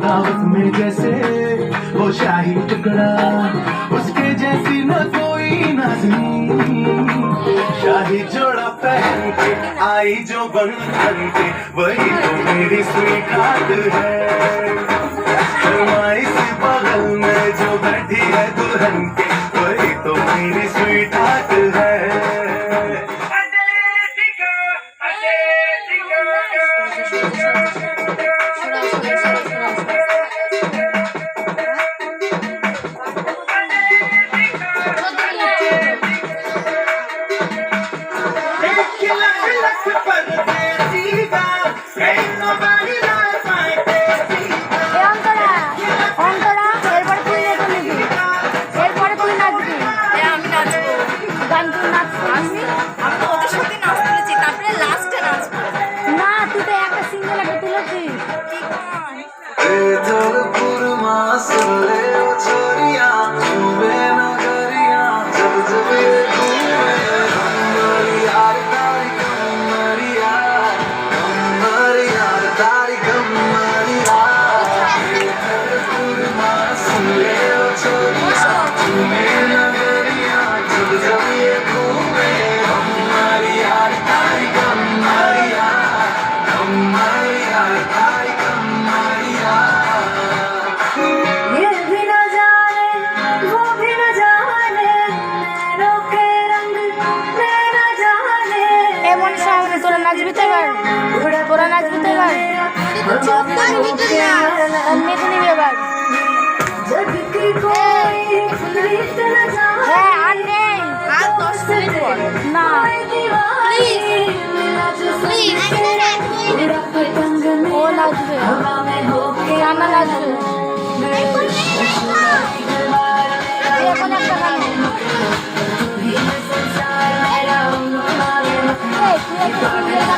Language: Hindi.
नाजुक में जैसे वो शाही टुकड़ा उसके जैसी न कोई नाजनी शाही जोड़ा पहन के आई जो बन बन के वही तो मेरी स्वीकार है बगल में जो बैठी है दुल्हन के वही तो मेरी स्वीकार है But the days you got, ain't nobody like my নাচবি তো এবার তোরা নাচবি তো এবার